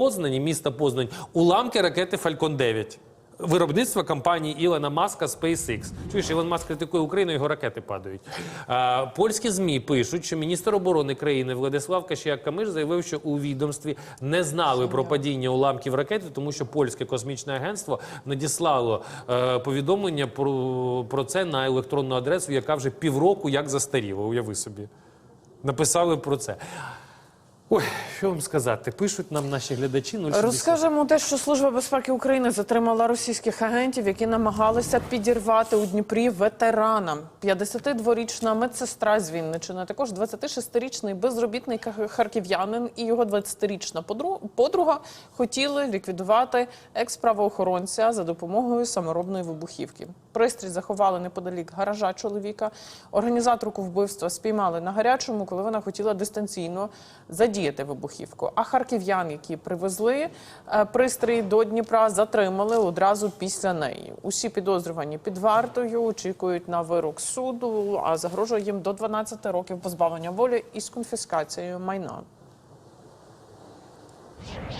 Познані, міста Познань, уламки ракети Фалькон 9 Виробництво компанії Ілона Маска SpaceX. Чуєш, Ілон Маск критикує Україну, його ракети падають. А, польські ЗМІ пишуть, що міністр оборони країни Владислав Кашіак-Камиш заявив, що у відомстві не знали про падіння уламків ракети, тому що польське космічне агентство надіслало е, повідомлення про, про це на електронну адресу, яка вже півроку як застаріла. Уяви собі. Написали про це. Ой, що вам сказати? Пишуть нам наші глядачі 060. Розкажемо те, що Служба безпеки України затримала російських агентів, які намагалися підірвати у Дніпрі ветерана. 52-річна медсестра з Вінничини, також 26-річний безробітний харків'янин і його 20-річна подру- подруга хотіли ліквідувати екс-правоохоронця за допомогою саморобної вибухівки. Пристрій заховали неподалік гаража чоловіка. Організаторку вбивства спіймали на гарячому, коли вона хотіла дистанційно задіяти вибухівку. А харків'ян, які привезли е, пристрій до Дніпра, затримали одразу після неї. Усі підозрювані під вартою очікують на вирок суду, а загрожує їм до 12 років позбавлення волі із конфіскацією майна.